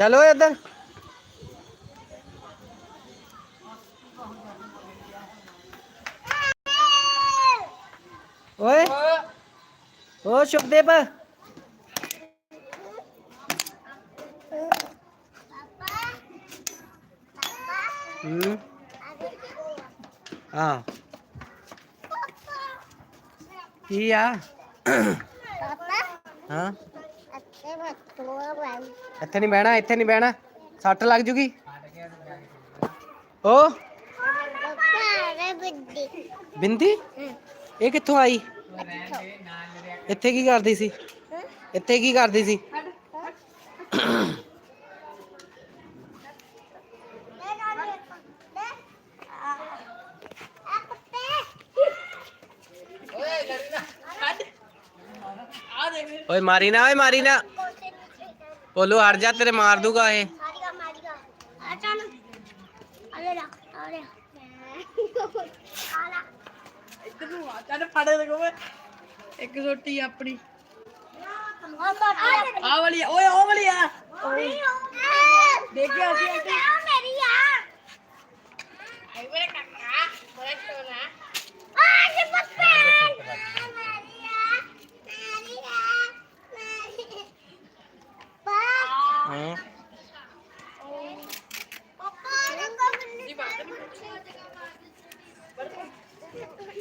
ਚਲੋ ਇੱਧਰ ਓਏ ਓ ਸ਼ੁਭਦੀਪ ਹੂੰ ਹਾਂ ਕੀ ਆ ਹਾਂ ਇੱਥੇ ਨਹੀਂ ਬਹਿਣਾ, ਇੱਥੇ ਨਹੀਂ ਬਹਿਣਾ। ਸੱਟ ਲੱਗ ਜੂਗੀ। ਓ। ਬਿੰਦੀ? ਇਹ ਕਿੱਥੋਂ ਆਈ? ਇੱਥੇ ਕੀ ਕਰਦੀ ਸੀ? ਇੱਥੇ ਕੀ ਕਰਦੀ ਸੀ? ਓਏ, ਮਾਰੀ ਨਾ, ਓਏ, ਮਾਰੀ ਨਾ। ਬੋਲੂ ਹਟ ਜਾ ਤੇਰੇ ਮਾਰ ਦੂਗਾ ਇਹ। ਇੱਧਰ ਨੂੰ ਆ ਚੱਲ। ਫੜੇ ਲਗੋ ਓਏ ਇੱਕ ਰੋਟੀ ਆਪਣੀ। ਆ ਵਾਲੀ ਆ, ਓਏ ਉਹ ਵਾਲੀ ਆ। ਦੇਖਿਆ ਸੀ ਆਂਟੀ ਹਾਂ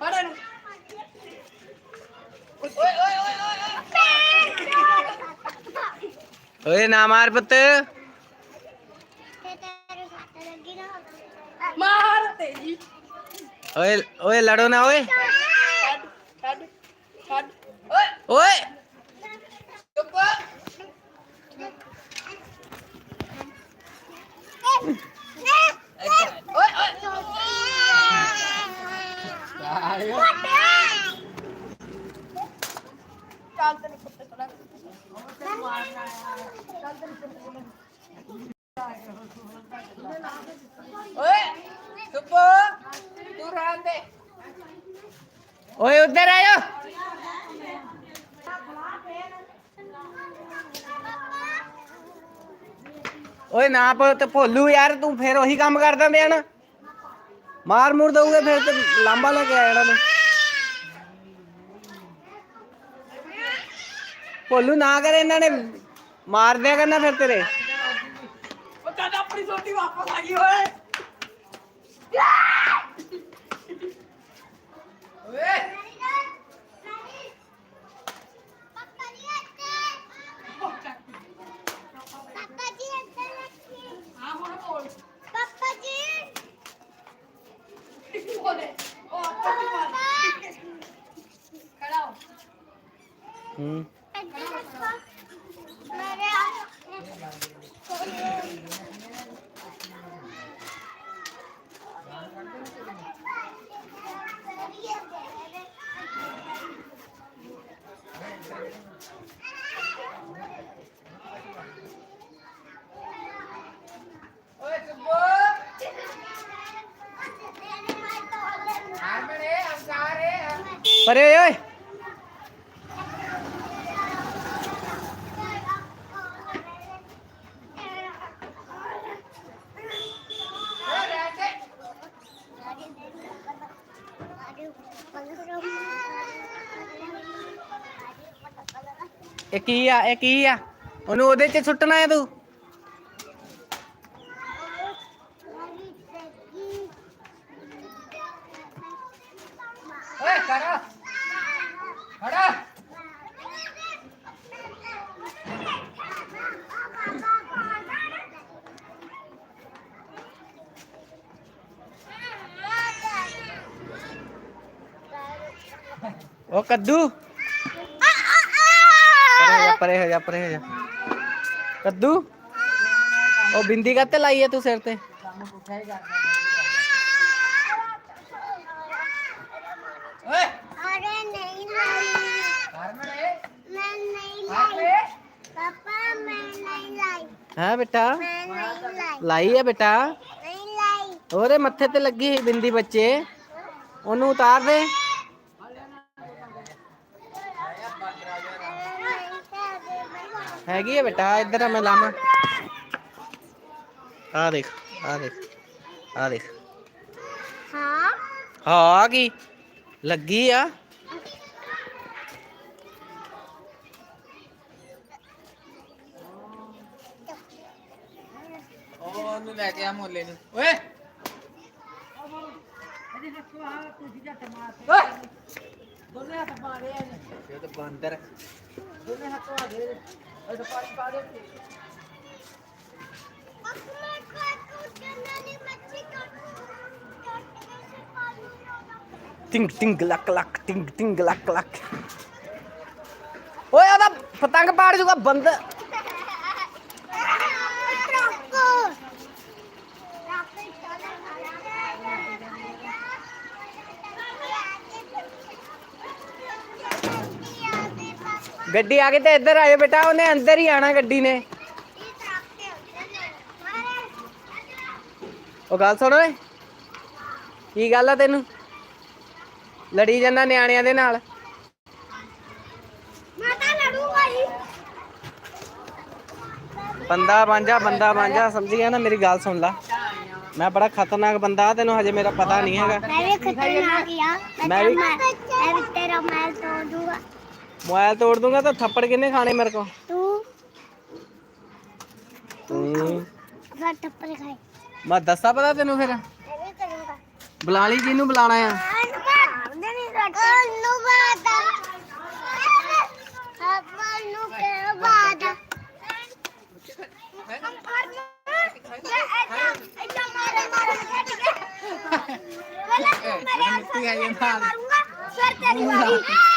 ਫੜ ਇਹਨੂੰ ਓਏ ਓਏ ਓਏ ਓਏ। ਓਏ ਨਾ ਮਾਰ ਪੁੱਤ। ਮਾਰ ਤੇਜੀ ਓਏ ਓਏ ਲੜੋ ਨਾ ਓਏ। ਛੱਡ ਛੱਡ ਛੱਡ। ਓਏ। ਓਏ। ਚੁੱਪ। ਓਏ ਓਏ ਚੱਲ ਤੈਨੂੰ ਕੁੱਤੇ ਤੜਾ ਓਏ ਚੁੱਪ ਤੂੰ ਰਹਿਣ ਦੇ ਉੱਧਰ ਆਇਓ। ਓਏ ਨਾ ਪੁੱਤ ਭੋਲੂ ਯਾਰ ਤੂੰ ਫੇਰ ਉਹੀ ਕੰਮ ਕਰ ਦਿੰਦੇ ਆ ਨਾ। ਮਾਰ ਮੁਰ ਦਊਗੇ ਫਿਰ ਤੇ ਲਾਂਬਾ ਲੈ ਕੇ ਆ ਜਾਣਾ ਤੂੰ। ਭੋਲੂ ਨਾ ਕਰੇ ਇਹਨਾਂ ਨੇ ਮਾਰ ਦਿਆ ਕਰਨਾ ਫਿਰ ਤੇਰੇ। ਉਹ ਕਹਿੰਦਾ ਆਪਣੀ ਸੋਟੀ ਵਾਪਸ ਆ ਗਈ ਓਏ। ਓਏ ਆ ਹੁਣ ਬੋਲ ਬੋਲੇ ਉਹ ਆਪਾਂ ਕੀ ਮਾਰ ਖੜਾ ਹੋ ਹੂੰ ਓਏ ਸੁਬੋ ਆਰਮਣੇ ਅੰਸਾਰੇ ਪਰੇ ਓਏ ਓਏ। ਇਹ ਕੀ ਆ, ਇਹ ਕੀ ਆ? ਉਹਨੂੰ ਉਹਦੇ 'ਚ ਸੁੱਟਣਾ ਹੈ ਤੂੰ? ਓਏ, ਕਰ। ओ कद्दू परे हो जा परे हो जा कद्दू ओ बिंदी का तेल आई है तू सिर ते हाँ बेटा लाई है बेटा ओरे मत्थे ते लगी बिंदी बच्चे ओनू उतार दे ਹੈਗੀ ਹੈ ਬੇਟਾ ਇੱਧਰ ਆ ਮੈਂ ਲਾਵਾਂ। ਆ ਦੇਖ ਆ ਦੇਖ ਆ ਦੇਖ। हाँ ਹਾਂ ਆ ਕੀ ਲੱਗੀ ਆ। ਉਹ ਉਹਨੂੰ ਲੈ ਕੇ ਆ ਮੋਲੇ ਨੂੰ। ਓਏ! ਇਹ ਤਾਂ ਬਾਂਦਰ ਟਿੰਗ ਟਿੰਗ ਲੱਕ ਲੱਕ ਟਿੰਗ ਟਿੰਗ ਲੱਕ ਲੱਕ। ਓਏ ਉਹਦਾ ਪਤੰਗ ਪਾੜ ਜੂਗਾ ਬੰਦ। ਗੱਡੀ ਆ ਗਈ ਤੇ ਇੱਧਰ ਆਇਓ ਬੇਟਾ ਉਹਨੇ ਅੰਦਰ ਹੀ ਆਣਾ ਗੱਡੀ ਨੇ। ਉਹ ਗੱਲ ਸੁਣ ਓਏ। ਕੀ ਗੱਲ ਆ ਤੈਨੂੰ? ਲੜੀ ਜਾਂਦਾ ਨਿਆਣਿਆਂ ਦੇ ਨਾਲ। ਬੰਦਾ ਬਾਂਝਾ ਬੰਦਾ ਬਾਂਝਾ ਸਮਝ ਗਿਆ ਨਾ ਮੇਰੀ ਗੱਲ ਸੁਣ ਲਾ। ਮੈਂ ਬੜਾ ਖਤਰਨਾਕ ਬੰਦਾ ਤੈਨੂੰ ਹਜੇ ਮੇਰਾ ਪਤਾ ਨਹੀਂ ਹੈਗਾ। ਮੈਂ ਵੀ ਖਤਰਨਾਕ ਆ। ਮੈਂ ਵੀ ਤੇਰਾ ਮੈਲ ਤੋੜ ਦੂੰਗਾ मैल तोड़ दूंगा ਮੋਬਾਈਲ ਤੋੜ ਦੂੰਗਾ ਤਾਂ ਥੱਪੜ ਕਿੰਨੇ ਖਾਣੇ ਮੇਰੇ ਕੋ तू ਤੂੰ अपना टप्पर खाए ਮੈਂ ਦੱਸਾਂ ਪਤਾ ਤੈਨੂੰ ਫਿਰ मैं भी करूंगा ਬੁਲਾ ਲਈ ਜਿਹਨੂੰ ਬੁਲਾਣਾ ਆ ਉਹ ਇਹਦੇ ਥੱਪੜ ਮਾਰੇ ਨਾਲ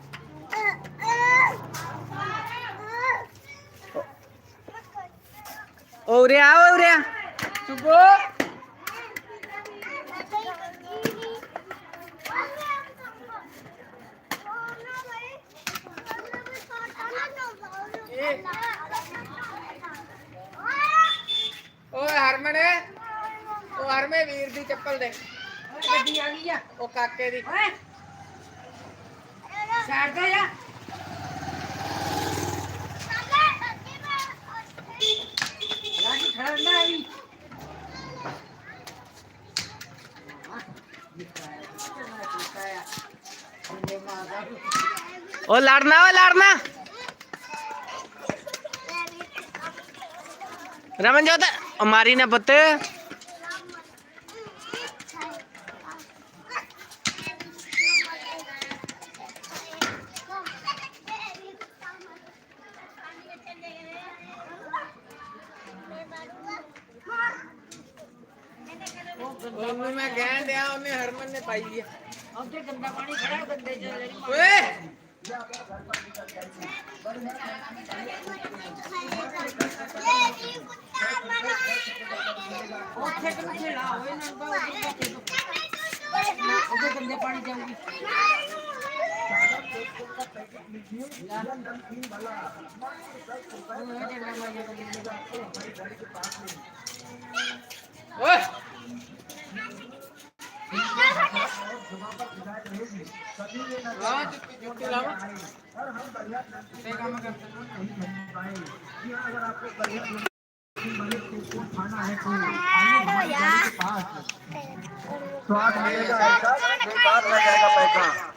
ਸੁਬੋ ਓਏ ਹਰਮਨ ਉਹ ਹਰਮੇ ਵੀਰ ਦੀ ਚੱਪਲ ਦੇ ਗੱਡੀ ਆ ਗਈ ਆ ਉਹ ਕਾਕੇ ਦੀ ਸਾਈਡ ਤੇ ਜਾ ਰਾਜੀ ਖੜਨਾ ਆਈ ਉਹ ਲੜਨਾ ਓ ਲੜਨਾ। ਰਮਨਜੋਤ ਉਹ ਮਾਰੀ ਨਾ ਪੁੱਤ। ਉਹਨੂੰ ਮੈਂ ਕਹਿਣ ਡਿਆ ਉਹਨੇ ਹਰਮਨ ਨੇ ਪਾਈ ਆ। ਉੱਥੇ ਗੰਦਾ ਪਾਣੀ ਖੜਾ ਗੰਦੇ ਚ ਓਏ! ਉੱਥੇ ਕਿੱਥੇ ਲਾ ਹੋਏ ਨਾ ਉਹਦੇ ਗੰਦੇ ਪਾਣੀ ਜਾਊਗੀ ਓਏ। राज जुटी लाओ सर हम बढ़िया काम करते हैं नहीं कर पाएंगे अगर आपको बढ़िया खाना है तो स्वाद मिलेगा बेकार लग जाएगा पैसा